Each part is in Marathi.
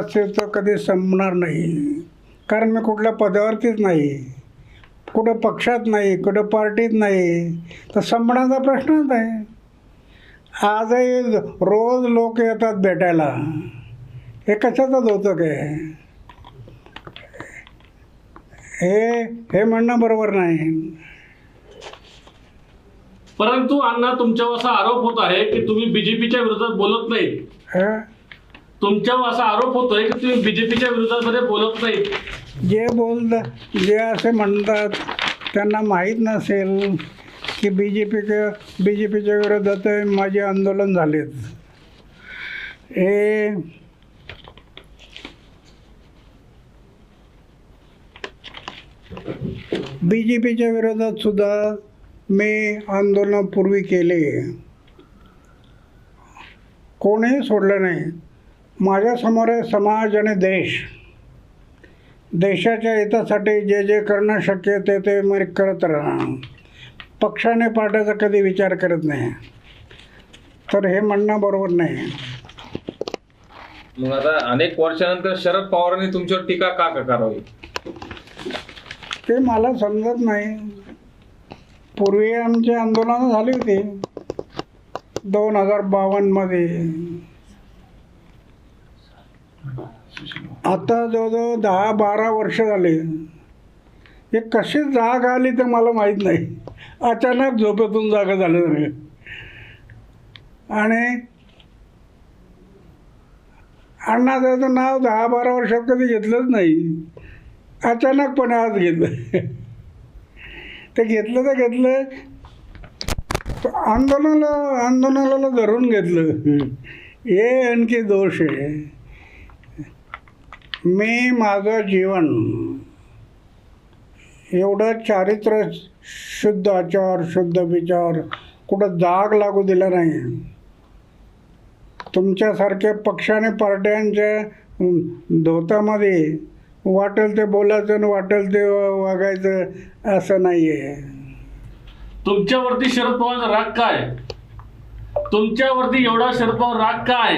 असेल तर कधी संपणार नाही. कारण मी कुठल्या पदावरतीच नाही. कुठं पक्षात नाही कुठं पार्टीत नाही. तर संपण्याचा प्रश्नच आहे आजही रोज लोक येतात भेटायला. हे कशाचंच होतं काय? हे हे म्हणणं बरोबर नाही. परंतु अण्णा तुमच्यावर असा आरोप होत आहे की तुम्ही बीजेपीच्या विरोधात बोलत नाही? तुमच्यावर असा आरोप होतोय की तुम्ही बीजेपीच्या विरोधात मध्ये बोलत नाही. जे बोल जे असे म्हणतात त्यांना माहीत नसेल की बी जे पीच्या बी जे पीच्या विरोधात माझे आंदोलन झालेत. हे बी जे पीच्या विरोधात सुद्धा मी आंदोलनापूर्वी केले. कोणीही सोडलं नाही. माझ्यासमोर आहे समाज आणि देश. देशाच्या हितासाठी जे जे करणं शक्य ते ते मी करत राहणार. पक्षाने पार्ट्याचा कधी विचार करत नाही. तर हे म्हणणं बरोबर नाही. मग आता अनेक वर्षानंतर शरद पवारांनी तुमच्यावर टीका का का करावी? ते मला समजत नाही. पूर्वी आमची आंदोलनं झाली होती. दोन हजार बावन्नमध्ये आता जवळजवळ दहा बारा वर्ष झाले. हे कशी जाग आली ते मला माहीत नाही. अचानक झोपेतून जागा झालं सगळे. आणि अण्णाचं नाव दहा बारा वर्षात कधी घेतलंच नाही. अचानकपणे आज घेतलं. ते घेतलं तर घेतलं. आंदोलनाला आंदोलनाला धरून घेतलं. हे आणखी दोष आहे. मी माझं जीवन एवढं चारित्र्य शुद्ध आचार शुद्ध विचार कुठं दाग लागू दिला नाही. तुमच्यासारख्या पक्षाने पार्ट्यांच्या धोतामध्ये वाटेल ते बोलायचं आणि वाटेल ते वागायचं असं नाही आहे तुमच्यावरती शरद पवारचा राग काय? तुमच्यावरती एवढा शरद पवार राग काय?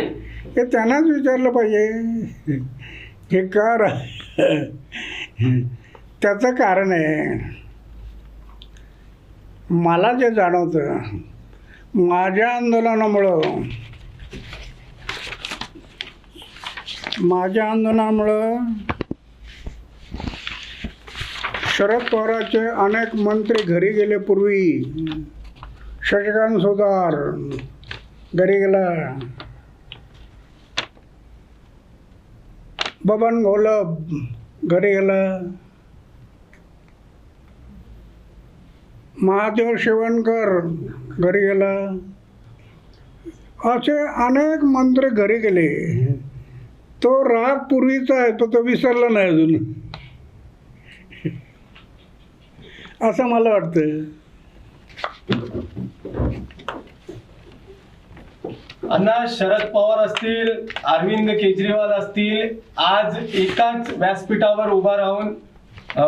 हे त्यांनाच विचारलं पाहिजे. हे का त्याचं कारण आहे मला जे जाणवतं माझ्या आंदोलनामुळं माझ्या आंदोलनामुळं शरद पवारांचे अनेक मंत्री घरी गेले पूर्वी शशिकांत सुधार घरी गेला. बबन घोलप घरी गेला. महादेव शिवणकर घरी गेला. असे अनेक मंत्री घरी गेले. तो राग पूर्वीचा आहे तो तो विसरला नाही अजून. असं मला वाटतं अण्णा शरद पवार असतील अरविंद केजरीवाल असतील आज एकाच व्यासपीठावर उभा राहून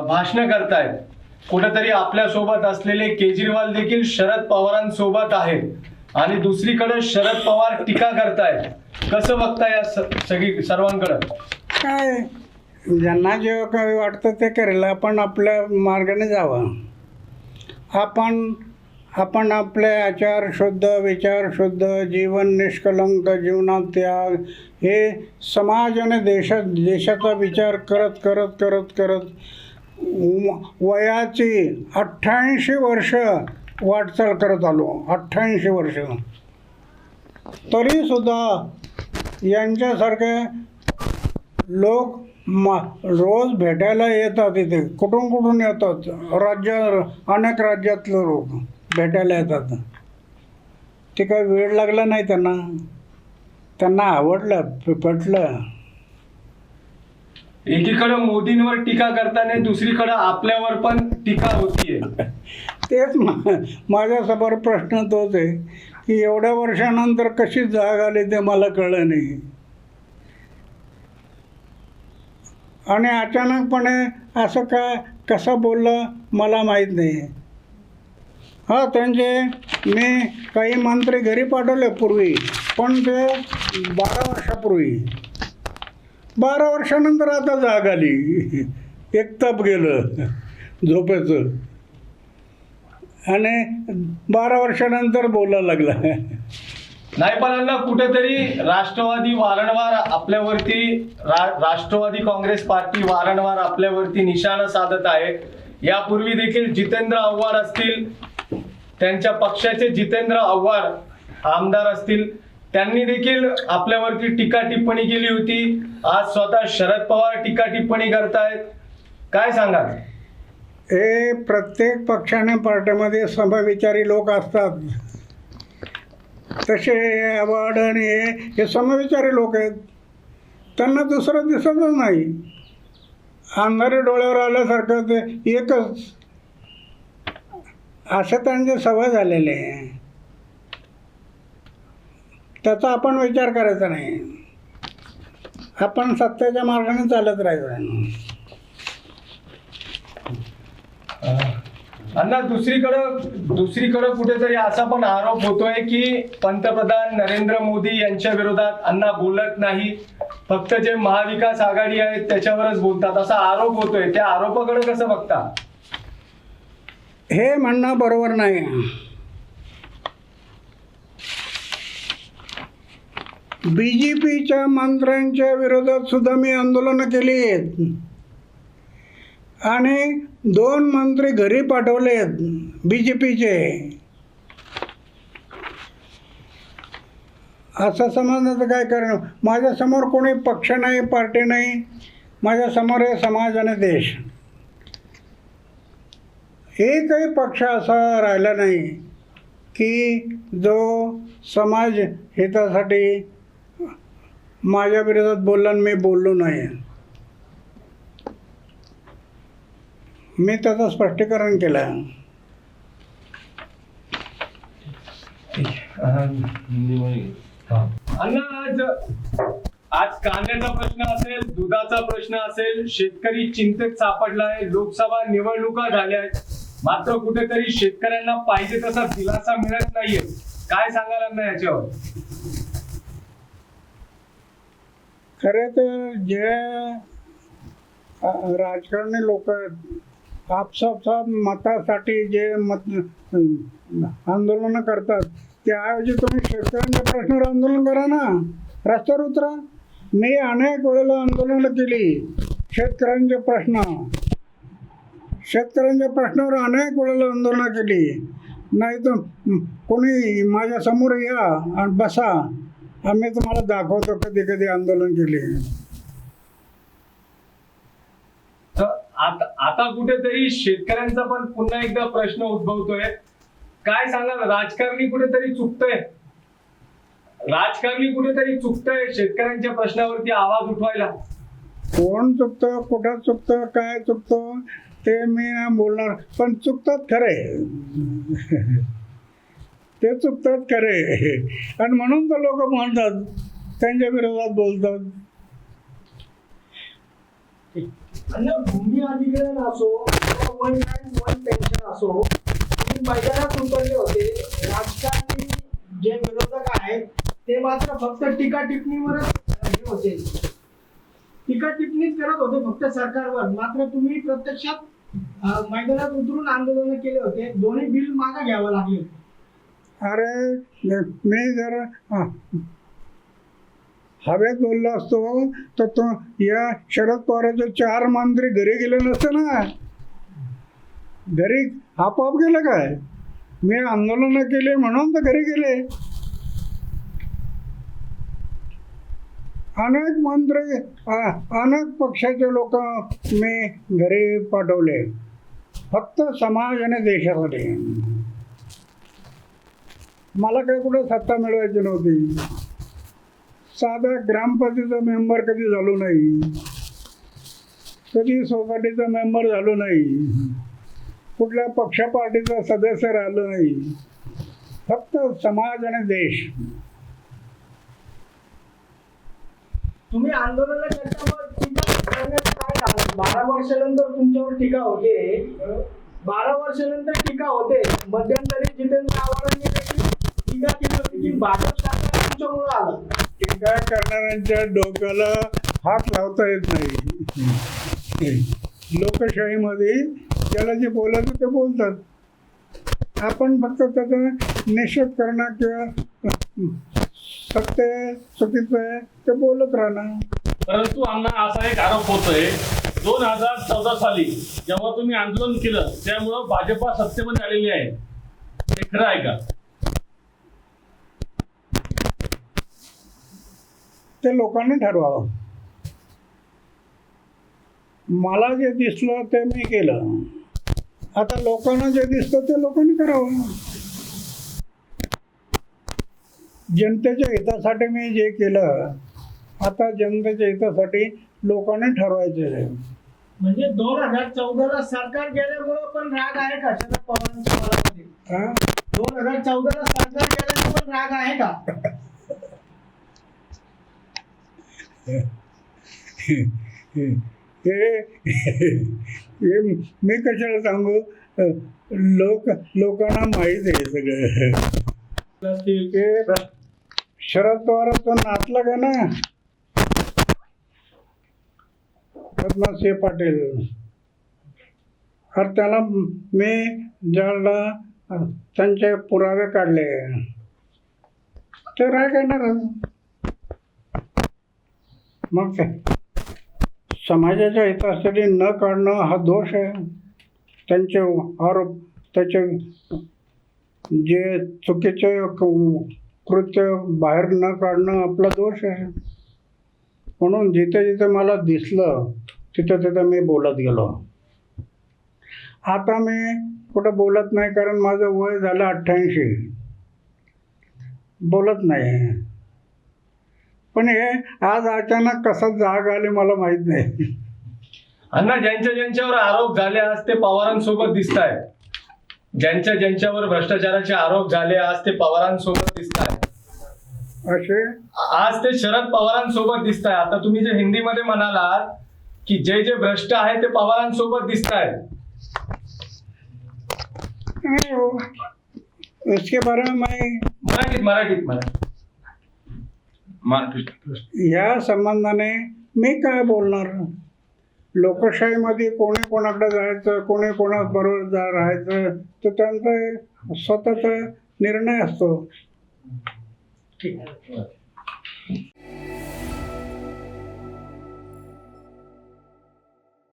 भाषण करतायत. कुठेतरी आपल्यासोबत असलेले केजरीवाल देखील शरद पवारांसोबत आहेत. आणि दुसरीकडे शरद पवार टीका करतायत. कसं बघताय या स- सगळी सर्वांकडं? काय ज्यांना जे काही वाटतं ते करेल आपण आपल्या मार्गाने जावं. आपण आपण आपले आचार शुद्ध विचार शुद्ध जीवन निष्कलंक जीवनात त्याग हे समाज आणि देशात देशाचा विचार करत करत करत करत वयाची अठ्ठ्याऐंशी वर्ष वाटचाल करत आलो. अठ्ठ्याऐंशी वर्ष. तरीसुद्धा यांच्यासारखे लोक मा रोज भेटायला येतात इथे. कुठून कुठून येतात? राज्य अनेक राज्यातले लोक. भेटायला येतात. ते काही वेळ लागला नाही त्यांना. त्यांना आवडलं पटलं. एकीकडे मोदींवर टीका करताना दुसरीकडे आपल्यावर पण टीका होतीये. तेच मा- माझ्यासमोर प्रश्न तोच आहे की एवढ्या वर्षानंतर कशी जाग आली ते मला कळलं नाही. आणि अचानकपणे असं काय कसं बोललं मला माहीत नाही. हां त्यांचे मी काही मंत्री घरी पाठवले पूर्वी पण ते बारा वर्षापूर्वी. बारा वर्षानंतर आता जाग आली. एक तप गेलं झोपेचं. आणि बारा वर्षानंतर बोलायला लागला. नाही पण कुठेतरी राष्ट्रवादी वारंवार आपल्यावरती रा, राष्ट्रवादी काँग्रेस पार्टी वारंवार आपल्यावरती निशाणा साधत आहे. यापूर्वी देखील जितेंद्र आव्हाड असतील त्यांच्या पक्षाचे जितेंद्र आव्हाड आमदार असतील त्यांनी देखील आपल्यावरती टीका टिप्पणी केली होती. आज स्वतः शरद पवार टीका टिप्पणी करतायत. काय सांगा हे प्रत्येक पक्षाने पार्ट्यामध्ये समविचारी लोक असतात. तसे आव्हाड आणि हे हे समविचारी लोक आहेत. त्यांना दुसरं दिसतच नाही. अंधारे डोळ्यावर आल्यासारखं ते एकच असं त्यांची सवय झालेली आहे. त्याचा आपण विचार करायचा नाही. आपण सत्याच्या मार्गाने चालत राहायचं अण्णा दुसरीकडं दुसरीकडं कुठेतरी असा पण आरोप होतोय की पंतप्रधान नरेंद्र मोदी यांच्या विरोधात अण्णा बोलत नाही. फक्त जे महाविकास आघाडी आहेत त्याच्यावरच बोलतात. असा आरोप होतोय. त्या आरोपाकडे कसं बघता? हे म्हणणं बरोबर नाही. बी जे पीच्या मंत्र्यांच्या विरोधात सुद्धा मी आंदोलनं केली आहेत आणि दोन मंत्री घरी पाठवले आहेत बी जे पीचे असं समजण्याचं काय कारण? माझ्यासमोर कोणी पक्ष नाही पार्टी नाही. माझ्यासमोर आहे समाज आणि देश. एकही पक्ष असा राहिला नाही की जो समाज हितासाठी माझ्या विरोधात बोलला आणि मी बोललो नाही. मी त्याचं स्पष्टीकरण केलं. अण्णा आज आज कांद्याचा प्रश्न असेल दुधाचा प्रश्न असेल शेतकरी चिंतेत सापडलाय लोकसभा निवडणुका झाल्या आहेत मात्र कुठेतरी शेतकऱ्यांना पाहिजे तसा दिलासा मिळत नाहीये. काय सांगायला ना याच्यावर? खर तर जे राजकारणी लोक आपापसाप मतासाठी जे मत आंदोलन करतात त्याऐवजी तुम्ही शेतकऱ्यांच्या प्रश्नावर आंदोलन करा ना. रस्त्यावर उतरा. मी अनेक वेळेला आंदोलनं केली. शेतकऱ्यांचे प्रश्न. शेतकऱ्यांच्या प्रश्नावर अनेक वेळेला आंदोलनं केली. नाही तर कोणी माझ्यासमोर या आणि बसा. आम्ही तुम्हाला दाखवतो कधी कधी आंदोलन केले. तर आता आता कुठेतरी शेतकऱ्यांचा पण पुन्हा एकदा प्रश्न उद्भवतोय. काय सांगाल? राजकारणी कुठेतरी चुकतंय? राजकारणी कुठेतरी चुकतंय शेतकऱ्यांच्या प्रश्नावरती आवाज उठवायला. कोण चुकतं कुठं चुकतं काय चुकतं ते मी नाही बोलणार. पण चुकतात खरे ते चुकतात खरे आणि म्हणून तर लोक म्हणतात त्यांच्या विरोधात बोलतात. भूमी अधिग्रहण असो वन लँड वन पेन्शन असो मैदानात उतरले होते. राजकारणी जे विरोधक आहेत ते मात्र फक्त टीका टिप्पणीवरच हे होते. टीका टिप्पणीच करत होते फक्त सरकारवर. मात्र तुम्ही प्रत्यक्षात मैदानात उतरून आंदोलन केले होते. दोन्ही बिल मागे घ्यावं लागले होते. अरे मी जर हवेत बोललो असतो तर तो या शरद पवाराचे चार मंत्री घरी गेले नसते ना. घरी आपोआप गेलं काय? मी आंदोलन केले म्हणून तर घरी गेले. अनेक मंत्री अनेक पक्षाचे लोक मी घरी पाठवले. फक्त समाज आणि देशासाठी. मला काही कुठं सत्ता मिळवायची नव्हती. साधा ग्रामपंचायतीचा मेंबर कधी झालो नाही. कधी सोसायटीचा मेंबर झालो नाही. कुठल्या पक्ष पार्टीचा सदस्य राहिलो नाही. फक्त समाज आणि देश. तुम्ही आंदोलन करताना काय बारा वर्षानंतर तुमच्यावर टीका होते. बारा वर्षानंतर टीका होते. मध्यंतरी जितेंद्र आव्हाडांनी टीका केली होती की भाजप सरकार तुमच्यामुळे आलं. टीका करणाऱ्यांच्या डोक्याला हात लावता येत नाही. लोकशाहीमध्ये ज्याला जे बोलायचं ते बोलतात. आपण फक्त त्याचा निषेध करणं किंवा सत्य आहे, चुकीचं आहे ते बोलत राहणं परंतु अण्णा असा एक आरोप होतोय दोन हजार चौदा साली जेव्हा तुम्ही आंदोलन केलं त्यामुळं भाजपा सत्तेमध्ये आलेली आहे. हे खरं आहे का? ते लोकांनी ठरवावं. मला जे दिसलं ते मी केलं. आता लोकांना जे दिसतं ते लोकांनी करावं. जनतेच्या हितासाठी मी जे केलं आता जनतेच्या हितासाठी लोकांनी ठरवायचे आहे. म्हणजे दोन हजार चौदाला सरकार गेल्यामुळे पण राग आहे का शरद पवारांच्या मनामध्ये हा? दोन हजार चौदाला सरकार गेल्यामुळे पण राग आहे का हे हे मी कशाला सांगू लोक लोकांना माहीत आहे सगळं असतील शरद पवारांचा नातला का ना? पद्मासिंह पाटील. अरे त्याला मी ज्याला त्यांचे पुरावे काढले. ते राग येणार मग काय? समाजाच्या हितासाठी न काढणं हा दोष आहे. त्यांचे आरोप त्याचे जे चुकीचे कृत्य बाहेर न काढणं आपला दोष आहे. म्हणून जिथे जिथे मला दिसलं तिथं तिथं मी बोलत गेलो. आता मी कुठं बोलत नाही कारण माझं वय झालं अठ्ठ्याऐंशी. बोलत नाही. पण हे आज अचानक कसं जाग आली मला माहीत नाही. अण्णा ज्यांच्या ज्यांच्यावर आरोप झाले आज ते पवारांसोबत दिसत आहेत ज्यांच्या ज्यांच्यावर भ्रष्टाचाराचे आरोप झाले आज ते पवारांसोबत दिसत असे आज ते शरद पवारांसोबत दिसत आहे आता तुम्ही जे हिंदीमध्ये म्हणालात की जे जे भ्रष्ट आहे ते पवारांसोबत दिसत आहेत नहीं वो इसके बारे में मैं मराठीत मराठीत मराठीत या संबंधाने मी काय बोलणार? लोकशाहीमध्ये कोणी कोणाकडे जायचं कोणी कोणाबरोबर जा राहायचं तर त्यांचा स्वतःचा निर्णय असतो. ठीक आहे